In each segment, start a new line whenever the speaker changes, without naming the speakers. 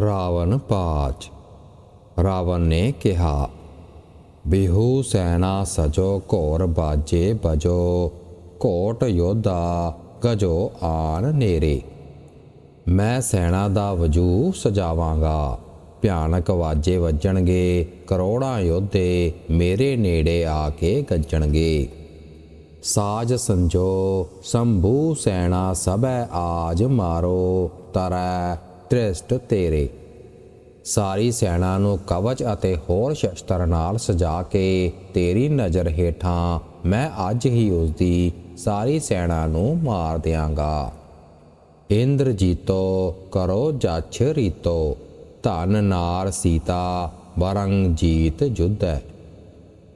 ਰਾਵਣ ਪਾਚ। ਰਾਵਣ ਨੇ ਕਿਹਾ, ਬਿਹੂ ਸੈਨਾ ਸਜੋ, ਘੋਰ ਬਾਜੇ ਬਜੋ ਕੋਟ ਯੋਧਾ ਗਜੋ ਆਨ ਨੇਰੇ। ਮੈਂ ਸੈਨਾ ਦਾ ਵਜੂ ਸਜਾਵਾਂਗਾ। ਭਿਆਨਕ ਵਾਜੇ ਵੱਜਣਗੇ, ਕਰੋੜਾਂ ਯੋਧੇ ਮੇਰੇ ਨੇੜੇ ਆ ਕੇ ਗੱਜਣਗੇ। ਸਾਜ ਸੰਜੋ, ਸੰਭੂ ਸੈਣਾ ਸਭੈ ਆਜ ਮਾਰੋ, ਤਰੈ ਤ੍ਰਿਸ਼ਟ ਤੇਰੇ। ਸਾਰੀ ਸੈਨਾ ਨੂੰ ਕਵਚ ਅਤੇ ਹੋਰ ਸ਼ਸਤਰ ਨਾਲ ਸਜਾ ਕੇ ਤੇਰੀ ਨਜ਼ਰ ਹੇਠਾਂ ਮੈਂ ਅੱਜ ਹੀ ਉਸ ਦੀ ਸਾਰੀ ਸੈਨਾ ਨੂੰ ਮਾਰ ਦਿਆਂਗਾ। ਇੰਦਰ ਜੀਤੋ, ਕਰੋ ਜਛ ਰੀਤੋ। ਧਨ, ਨਾਰ, ਸੀਤਾ ਬਰੰਗ ਜੀਤ ਜੁਧੈ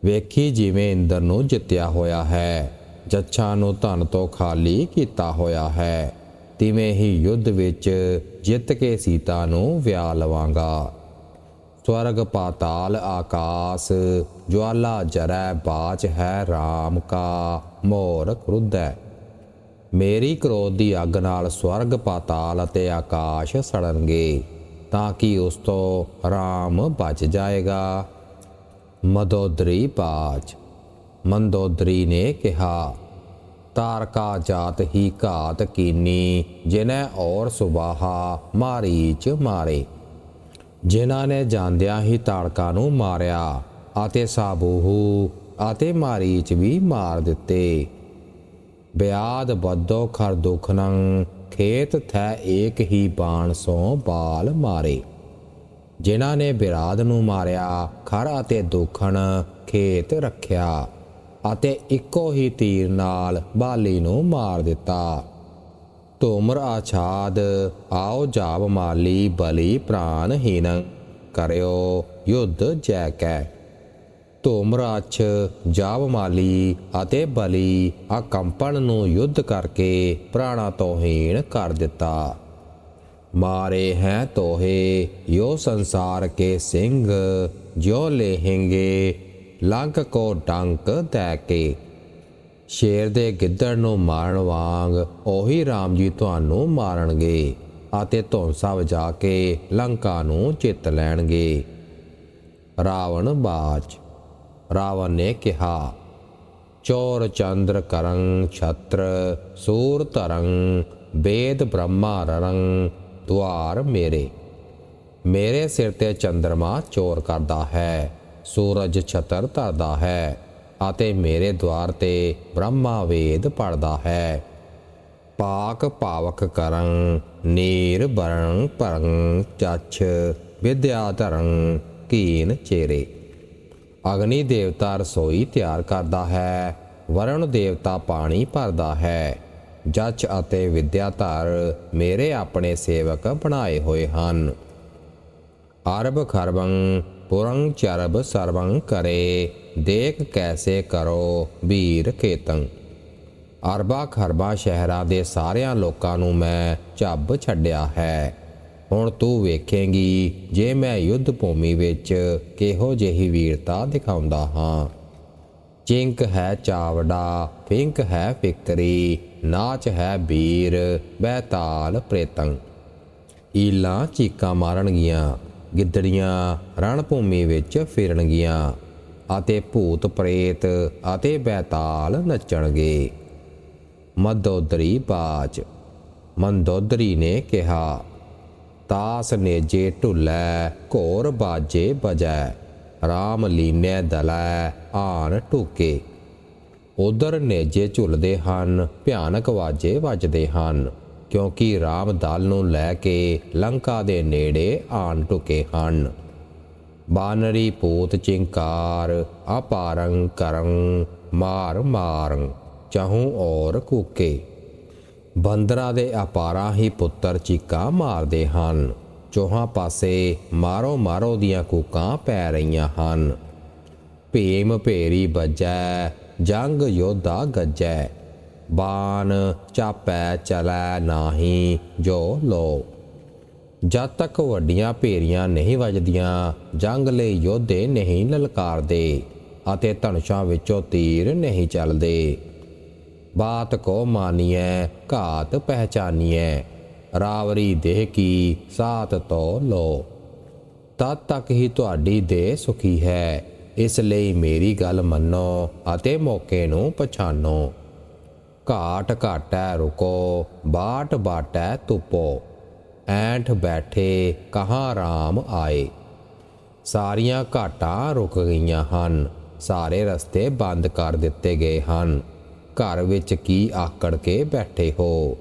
ਵੇਖੀ ਜਿਵੇਂ ਇੰਦਰ ਨੂੰ ਜਿੱਤਿਆ ਹੋਇਆ ਹੈ, ਜੱਛਾਂ ਨੂੰ ਧਨ ਤੋਂ ਖਾਲੀ ਕੀਤਾ ਹੋਇਆ ਹੈ। ਤਿਵੇਂ ਹੀ ਯੁੱਧ ਵਿੱਚ ਜਿੱਤ ਕੇ ਸੀਤਾ ਨੂੰ ਵਿਆਹ ਲਵਾਂਗਾ। ਸਵਰਗ ਪਾਤਾਲ ਆਕਾਸ ਜਵਾਲਾ ਜਰੈ ਬਾਚ ਹੈ RAM ਕਾ, ਮੋਰ ਕ੍ਰੁਧੈ। ਮੇਰੀ ਕ੍ਰੋਧ ਦੀ ਅੱਗ ਨਾਲ ਸਵਰਗ ਪਾਤਾਲ ਅਤੇ ਆਕਾਸ਼ ਸੜਨਗੇ, ਤਾਂ ਕਿ ਉਸ ਤੋਂ RAM ਬਚ ਜਾਏਗਾ। ਮਦੋਦਰੀ ਪਾਚ ਮੰਦੋਦਰੀ ਨੇ ਕਿਹਾ ਤਾਰਕਾ ਜਾਤ ਹੀ ਘਾਤ ਕੀਨੀ, ਜਿਨੈ ਔਰ ਸੁਬਾਹਾ ਮਾਰੀਚ ਮਾਰੇ। ਜਿਨ੍ਹਾਂ ਨੇ ਜਾਂਦਿਆਂ ਹੀ ਤਾੜਕਾ ਨੂੰ ਮਾਰਿਆ ਅਤੇ ਸਾਬੂਹੂ ਅਤੇ ਮਾਰੀਚ ਵੀ ਮਾਰ ਦਿੱਤੇ। ਬਿਆਦ ਬੱਦੋ ਖਰ ਦੁਖਨੰ, ਖੇਤ ਥੈ ਏਕ ਹੀ ਬਾਣ ਸੋ ਬਾਲ ਮਾਰੇ। ਜਿਨ੍ਹਾਂ ਨੇ ਬਿਰਾਦ ਨੂੰ ਮਾਰਿਆ, ਖਰ ਅਤੇ ਦੁਖਣ ਖੇਤ ਰੱਖਿਆ। ਅਤੇ ਇੱਕੋ ਹੀ ਤੀਰ ਨਾਲ ਬਾਲੀ ਨੂੰ ਮਾਰ ਦਿੱਤਾ। ਤੋਮਰ ਆਛਾਦ, ਆਓ ਜਾਬ ਮਾਲੀ ਬਲੀ ਪ੍ਰਾਨਹੀਨ ਕਰਿਓ, ਯੁੱਧ ਜੈ ਕੈ। ਤੋਮਰਾਛ ਜਾਬ ਮਾਲੀ ਅਤੇ ਬਲੀ ਆ ਨੂੰ ਯੁੱਧ ਕਰਕੇ ਪ੍ਰਾਣਾ ਤੋਹੀਣ ਕਰ ਦਿੱਤਾ। ਮਾਰੇ ਹੈ ਤੋਹੇ, ਯੋ ਸੰਸਾਰ ਕੇ ਸਿੰਘ ਜੋ ਲੇਹਿੰਗੇ ਲੰਕ ਕੋ ਡੰਕ ਦੈ ਕੇ। ਸ਼ੇਰ ਦੇ ਗਿੱਦੜ ਨੂੰ ਮਾਰਨ ਵਾਂਗ ਉਹੀ RAM ਜੀ ਤੁਹਾਨੂੰ ਮਾਰਨਗੇ ਅਤੇ ਧੌਂਸਾ ਵਜਾ ਕੇ ਲੰਕਾ ਨੂੰ ਚਿੱਤ ਲੈਣਗੇ। ਰਾਵਣ ਬਾਜ। ਰਾਵਣ ਨੇ ਕਿਹਾ, ਚੋਰ ਚੰਦਰ ਕਰੰ ਛਤਰ, ਸੂਰ ਤਰੰ ਵੇਦ ਬ੍ਰਹਮਾ ਰਰੰ, ਦੁਆਰ ਮੇਰੇ। ਮੇਰੇ ਸਿਰ ਤੇ ਚੰਦਰਮਾ ਚੋਰ ਕਰਦਾ ਹੈ। ਸੂਰਜ ਛਤਰ ਧਰਦਾ ਹੈ ਅਤੇ ਮੇਰੇ ਦਵਾਰ ਤੇ ਬ੍ਰਹਮਾ ਵੇਦ ਪੜਦਾ ਹੈ। ਪਾਕ ਪਾਵਕ ਕਰੰ ਨੀਰ ਬਰੰ ਪਰੰ ਚੱਛ ਵਿਦਿਆ ਧਰੰ ਕੀਨ ਚੇਰੇ। ਅਗਨੀ ਦੇਵਤਾ ਰਸੋਈ ਤਿਆਰ ਕਰਦਾ ਹੈ, ਵਰਣ ਦੇਵਤਾ ਪਾਣੀ ਭਰਦਾ ਹੈ। ਜੱਚ ਅਤੇ ਵਿਦਿਆਧਰ ਮੇਰੇ ਆਪਣੇ ਸੇਵਕ ਬਣਾਏ ਹੋਏ ਹਨ। ਅਰਬ ਖਰਬੰ ਪੁਰੰ ਚਰਬ ਸਰਵੰ ਕਰੇ, ਦੇਖ ਕੈਸੇ ਕਰੋ ਵੀਰ ਖੇਤੰ। ਅਰਬਾ ਖਰਬਾ ਸ਼ਹਿਰਾਂ ਦੇ ਸਾਰਿਆਂ ਲੋਕਾਂ ਨੂੰ ਮੈਂ ਝੱਬ ਛੱਡਿਆ ਹੈ। ਹੁਣ ਤੂੰ ਵੇਖੇਂਗੀ, ਜੇ ਮੈਂ ਯੁੱਧ ਭੂਮੀ ਵਿੱਚ ਕਿਹੋ ਜਿਹੀ ਵੀਰਤਾ ਦਿਖਾਉਂਦਾ ਹਾਂ। ਚਿੰਕ ਹੈ ਚਾਵੜਾ, ਫਿੰਕ ਹੈ ਫਿਕਰੀ, ਨਾਚ ਹੈ ਵੀਰ ਬਹਿਤਾਲ ਪ੍ਰੇਤੰ। ਈਲਾਂ ਚੀਕਾਂ ਮਾਰਨਗੀਆਂ ਗਿੱਦੜੀਆਂ ਰਣ ਭੂਮੀ ਵਿੱਚ ਫਿਰਨਗੀਆਂ ਅਤੇ ਭੂਤ ਪ੍ਰੇਤ ਅਤੇ ਬੈਤਾਲ ਨੱਚਣਗੇ। ਮਦੋਦਰੀ ਬਾਜ। ਮੰਦੋਦਰੀ ਨੇ ਕਿਹਾ, ਤਾਸ ਨੇਜੇ ਢੁੱਲੈ, ਘੋਰ ਬਾਜੇ ਬਜੈ, ਰਾਮ ਲੀਨੈ ਦਲੈ, ਆਣ ਟੂਕੇ ਉਧਰ ਨੇਜੇ ਝੁੱਲਦੇ ਹਨ, ਭਿਆਨਕ ਵਾਜੇ ਵੱਜਦੇ ਹਨ। ਕਿਉਂਕਿ ਰਾਮ ਦਲ ਨੂੰ ਲੈ ਕੇ ਲੰਕਾ ਦੇ ਨੇੜੇ ਆਣ ਟੁਕੇ ਹਨ। ਬਾਨਰੀ, ਪੂਤ, ਚਿੰਕਾਰ ਅਪਾਰੰ ਕਰੰ, ਮਾਰ, ਮਾਰੰ, ਚਾਹੂ ਔਰ ਕੂਕੇ। ਬੰਦਰਾ ਦੇ ਅਪਾਰਾ ਹੀ ਪੁੱਤਰ ਚੀਕਾਂ ਮਾਰਦੇ ਹਨ। ਚੋਹਾਂ ਪਾਸੇ ਮਾਰੋ ਮਾਰੋ ਦੀਆਂ ਕੂਕਾਂ ਪੈ ਰਹੀਆਂ ਹਨ। ਭੀਮ ਭੇਰੀ ਵੱਜੈ, ਜੰਗ ਯੋਧਾ ਗੱਜੈ। ਬਾਨ ਚਾਪੈ ਚਲੈ ਨਾਹੀ ਜੋ ਲੋ ਜਦ ਤੱਕ ਵੱਡੀਆਂ ਭੇਰੀਆਂ ਨਹੀਂ ਵੱਜਦੀਆਂ, ਜੰਗ ਲਈ ਯੋਧੇ ਨਹੀਂ ਲਲਕਾਰਦੇ ਅਤੇ ਧਨੁਸ਼ਾਂ ਵਿੱਚੋਂ ਤੀਰ ਨਹੀਂ ਚੱਲਦੇ। ਬਾਤ ਕੋ ਮਾਨੀਐ, ਘਾਤ ਪਹਿਚਾਨੀਐ, ਰਾਵਰੀ ਦੇਹ ਕੀ ਸਾਤ ਤੋ ਲੋ ਤਦ ਤੱਕ ਹੀ ਤੁਹਾਡੀ ਦੇਹ ਸੁਖੀ ਹੈ, ਇਸ ਲਈ ਮੇਰੀ ਗੱਲ ਮੰਨੋ ਅਤੇ ਮੌਕੇ ਨੂੰ ਪਛਾਣੋ ਘਾਟ ਘਾਟੈ ਰੁਕੋ, ਬਾਟ ਬਾਟੈ ਤੁਪੋ ਐਂਠ ਬੈਠੇ ਕਹਾਂ ਰਾਮ ਆਏ। ਸਾਰੀਆਂ ਘਾਟਾਂ ਰੁਕ ਗਈਆਂ ਹਨ, ਸਾਰੇ ਰਸਤੇ ਬੰਦ ਕਰ ਦਿੱਤੇ ਗਏ ਹਨ। ਘਰ ਵਿੱਚ ਕੀ ਆਕੜ ਕੇ ਬੈਠੇ ਹੋ?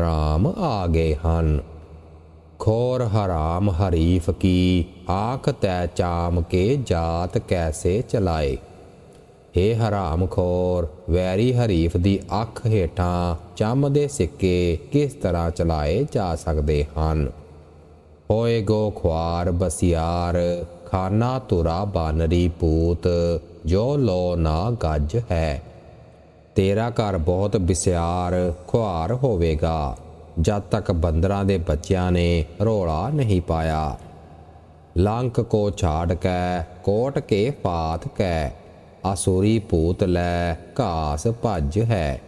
ਰਾਮ ਆ ਗਏ ਹਨ। ਖੋਰ ਹਰਾਮ ਹਰੀਫ ਕੀ, ਆਖ ਤੈ ਚਾਮ ਕੇ ਜਾਤ ਕੈਸੇ ਚਲਾਏ? ਏ ਹਰਾਮ ਖੋਰ, ਵੈਰੀ ਹਰੀਫ ਦੀ ਅੱਖ ਹੇਠਾਂ ਚੰਮ ਦੇ ਸਿੱਕੇ ਕਿਸ ਤਰ੍ਹਾਂ ਚਲਾਏ ਜਾ ਸਕਦੇ ਹਨ? ਹੋਏ ਗੋ ਖੁਆਰ ਬਸਿਆਰ, ਖਾਨਾ ਤੁਰਾ ਬਾਨਰੀ ਪੂਤ, ਜੋ ਲੋ ਨਾ ਗੱਜ ਹੈ। ਤੇਰਾ ਘਰ ਬਹੁਤ ਬਿਸਿਆਰ, ਖੁਆਰ ਹੋਵੇਗਾ। ਜਦ ਤੱਕ ਬੰਦਰਾਂ ਦੇ ਬੱਚਿਆਂ ਨੇ ਰੋਲਾ ਨਹੀਂ ਪਾਇਆ। ਲੰਕ ਕੋ ਛਾੜ ਕੈ, ਕੋਟ ਕੇ ਪਾਤ ਕੈ। ਅਸੂਰੀ ਭੂਤ ਲੈ ਘਾਸ ਭੱਜ ਹੈ।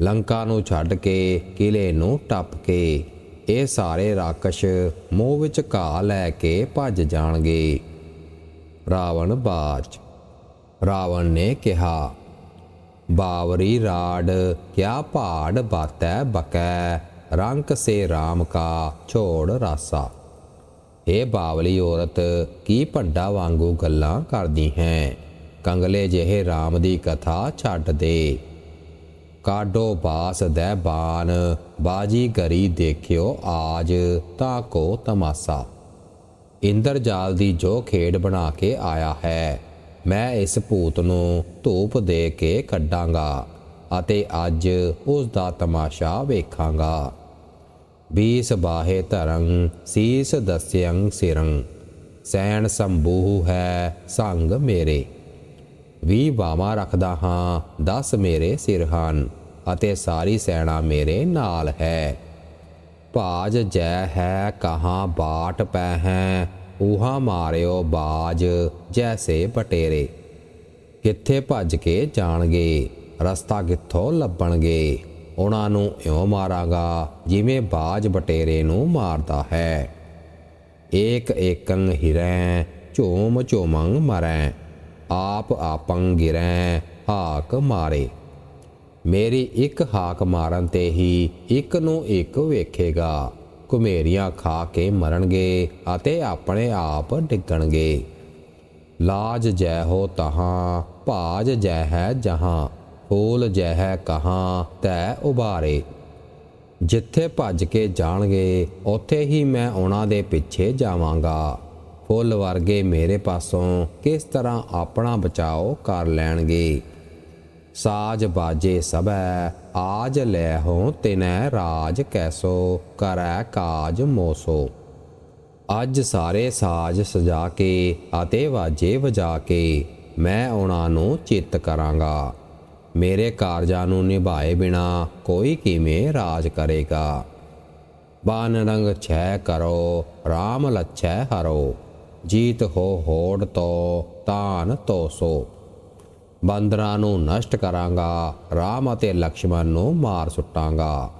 ਲੰਕਾ ਨੂੰ ਛੱਡ ਕੇ ਕਿਲੇ ਨੂੰ ਟੱਪ ਕੇ ਇਹ ਸਾਰੇ ਰਾਕਸ਼ ਮੂੰਹ ਵਿੱਚ ਘਾਹ ਲੈ ਕੇ ਭੱਜ ਜਾਣਗੇ। ਰਾਵਣ ਬਾਜ। ਰਾਵਣ ਨੇ ਕਿਹਾ, ਬਾਵਰੀ ਰਾੜ ਕਿਆ ਭਾੜ ਬਾਤੈ ਬਕੈ, ਰੰਕ ਸੇ RAM ਕਾ ਛੋੜ ਰਾਸਾ। ਇਹ ਬਾਵਲੀ ਔਰਤ, ਕੀ ਭੰਡਾ ਵਾਂਗੂ ਗੱਲਾਂ ਕਰਦੀ ਹੈ? ਕੰਗਲੇ ਜਿਹੇ RAM ਦੀ ਕਥਾ ਛੱਡ ਦੇ। ਕਾਡੋ ਬਾਸ ਦੈ ਬਾਨ, ਬਾਜੀ ਗਰੀ ਦੇਖਿਓ ਆਜ, ਤਾਂ ਕੋ ਤਮਾਸਾ। ਇੰਦਰਜਾਲ ਦੀ ਜੋ ਖੇਡ ਬਣਾ ਕੇ ਆਇਆ ਹੈ, ਮੈਂ ਇਸ ਭੂਤ ਨੂੰ ਧੂਪ ਦੇ ਕੇ ਕੱਢਾਂਗਾ ਅਤੇ ਅੱਜ ਉਸ ਦਾ ਤਮਾਸ਼ਾ ਵੇਖਾਂਗਾ। ਬੀਸ ਬਾਹੇ ਧਰੰ, ਸੀਸ ਦਸਿਅੰ ਸਿਰੰ, ਸੈਣ ਸੰਭੂ ਹੈ ਸੰਗ ਮੇਰੇ। ਵੀ ਬਾਵਾ ਰੱਖਦਾ ਹਾਂ 10 ਮੇਰੇ ਸਿਰ ਹਨ ਅਤੇ ਸਾਰੀ ਸੈਣਾ ਮੇਰੇ ਨਾਲ ਹੈ। ਭਾਜ ਜੈ ਹੈ, ਕਹਾਂ ਬਾਟ ਪੈ ਹੈ ਉਹਾ ਮਾਰਿਓ ਬਾਜ, ਜੈਸੇ ਬਟੇਰੇ। ਕਿੱਥੇ ਭੱਜ ਕੇ ਜਾਣਗੇ, ਰਸਤਾ ਕਿੱਥੋਂ ਲੱਭਣਗੇ? ਉਹਨਾਂ ਨੂੰ ਇਉਂ ਮਾਰਾਂਗਾ, ਜਿਵੇਂ ਬਾਜ ਬਟੇਰੇ ਨੂੰ ਮਾਰਦਾ ਹੈ। ਏਕ ਏਕੰ ਹਿਰੈ, ਝੋਮ ਝੋਮੰ ਮਰੈ। ਆਪ ਆਪੰ ਗਿਰੈ, ਹਾਕ ਮਾਰੇ। ਮੇਰੀ ਇੱਕ ਹਾਕ ਮਾਰਨ ਤੇ ਹੀ ਇੱਕ ਨੂੰ ਇੱਕ ਵੇਖੇਗਾ। ਕੁਮੇਰੀਆਂ ਖਾ ਕੇ ਮਰਨਗੇ ਅਤੇ ਆਪਣੇ ਆਪ ਡਿੱਗਣਗੇ। ਲਾਜ ਜੈ ਹੋ ਤਹਾਂ, ਭਾਜ ਜੈ ਹੈ ਜਹਾਂ ਫੂਲ ਜੈ ਹੈ ਕਹਾਂ, ਤੈ ਉਬਾਰੇ ਜਿੱਥੇ ਭੱਜ ਕੇ ਜਾਣਗੇ, ਉੱਥੇ ਹੀ ਮੈਂ ਉਹਨਾਂ ਦੇ ਪਿੱਛੇ ਜਾਵਾਂਗਾ। ਫੁੱਲ ਵਰਗੇ ਮੇਰੇ ਪਾਸੋਂ ਕਿਸ ਤਰ੍ਹਾਂ ਆਪਣਾ ਬਚਾਓ ਕਰ ਲੈਣਗੇ? ਸਾਜ ਬਾਜੇ ਸਭੈ, ਆਜ ਲੈ ਹੋ ਤਿਨੈ ਰਾਜ ਕੈਸੋ, ਕਰੈ ਕਾਜ ਮੋਸੋ। ਅੱਜ ਸਾਰੇ ਸਾਜ ਸਜਾ ਕੇ ਅਤੇ ਵਾਜੇ ਵਜਾ ਕੇ ਮੈਂ ਉਹਨਾਂ ਨੂੰ ਚਿੱਤ ਕਰਾਂਗਾ। ਮੇਰੇ ਕਾਰਜਾਂ ਨੂੰ ਨਿਭਾਏ ਬਿਨਾ ਕੋਈ ਕਿਵੇਂ ਰਾਜ ਕਰੇਗਾ? ਬਾਨ ਰੰਗ ਛੈ ਕਰੋ RAM ਲੱਛੈ ਹਰੋ। ਜੀਤ ਹੋ ਹੋੜ ਤੋ ਤਾਨ ਤੋ ਸੋ। ਬਾਂਦਰਾਂ ਨੂੰ ਨਸ਼ਟ ਕਰਾਂਗਾ, ਰਾਮ ਅਤੇ ਲਕਸ਼ਮਣ ਨੂੰ ਮਾਰ ਸੁੱਟਾਂਗਾ।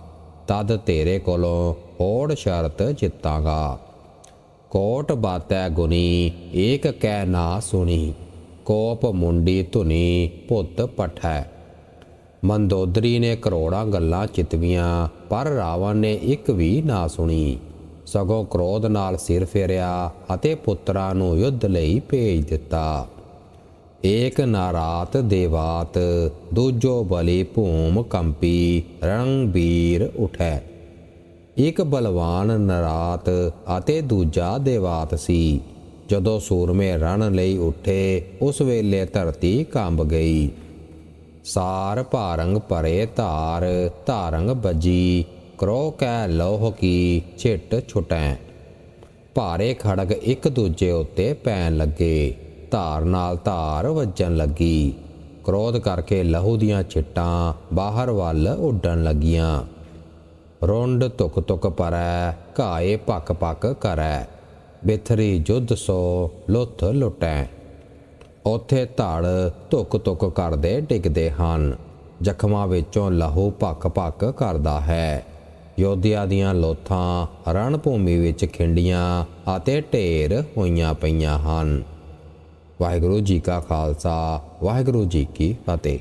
ਤਦ ਤੇਰੇ ਕੋਲੋਂ ਹੋੜ ਸ਼ਰਤ ਜਿੱਤਾਂਗਾ। ਕੋਟ ਬਾਤੈ ਗੁਨੀ ਏਕ ਕਹਿ ਨਾ ਸੁਣੀ। ਕੋਪ ਮੁੰਡੀ ਧੁਨੀ, ਪੁੱਤ ਪਠੈ। ਮੰਦੋਦਰੀ ਨੇ ਕਰੋੜਾਂ ਗੱਲਾਂ ਚਿਤਵੀਆਂ, ਪਰ ਰਾਵਣ ਨੇ ਇੱਕ ਵੀ ਨਾ ਸੁਣੀ। ਸਗੋਂ ਕ੍ਰੋਧ ਨਾਲ ਸਿਰ ਫੇਰਿਆ ਅਤੇ ਪੁੱਤਰਾਂ ਨੂੰ ਯੁੱਧ ਲਈ ਭੇਜ ਦਿੱਤਾ। ਏਕ ਨਾਰਾਤ ਦੇਵਾਤ, ਦੂਜੋ ਬਲੀ ਭੂਮ ਕੰਪੀ, ਰਣਬੀਰ ਉਠੈ। ਇੱਕ ਬਲਵਾਨ ਨਰਾਤ ਅਤੇ ਦੂਜਾ ਦੇਵਾਤ ਸੀ। ਜਦੋਂ ਸੂਰਮੇ ਰਣ ਲਈ ਉੱਠੇ, ਉਸ ਵੇਲੇ ਧਰਤੀ ਕੰਬ ਗਈ। ਸਾਰ ਭਾਰੰਗ ਭਰੇ ਧਾਰ, ਧਾਰੰਗ ਬਜੀ ਕਰੋ ਕੈ ਲੋਹ ਕੀ ਛਿੱਟ ਛੁਟੈ। ਭਾਰੇ ਖੜਕ ਇੱਕ ਦੂਜੇ ਉੱਤੇ ਪੈਣ ਲੱਗੇ। ਧਾਰ ਨਾਲ ਧਾਰ ਵੱਜਣ ਲੱਗੀ। ਕ੍ਰੋਧ ਕਰਕੇ ਲਹੂ ਦੀਆਂ ਛਿੱਟਾਂ ਬਾਹਰ ਵੱਲ ਉੱਡਣ ਲੱਗੀਆਂ। ਰੋਂਡ ਤੁਕ ਤੁਕ ਪਰੈ, ਘਾਏ ਪੱਕ ਪੱਕ ਕਰੈ। ਬਿਥਰੀ ਜੁੱਧ ਸੋ ਲੁੱਥ ਲੁਟੈ। ਉਥੇ ਧੜ ਧੁਕ ਧੁਕ ਕਰਦੇ ਡਿੱਗਦੇ ਹਨ। ਜ਼ਖਮਾਂ ਵਿੱਚੋਂ ਲਹੂ ਪੱਕ ਪੱਕ ਕਰਦਾ ਹੈ। ਯੋਧਿਆ ਦੀਆਂ ਲੋਥਾਂ ਰਣ ਭੂਮੀ ਵਿੱਚ ਖਿੰਡੀਆਂ ਅਤੇ ਢੇਰ ਹੋਈਆਂ ਪਈਆਂ ਹਨ। ਵਾਹਿਗੁਰੂ ਜੀ ਕਾ ਖਾਲਸਾ, ਵਾਹਿਗੁਰੂ ਜੀ ਕੀ ਫਤਿਹ।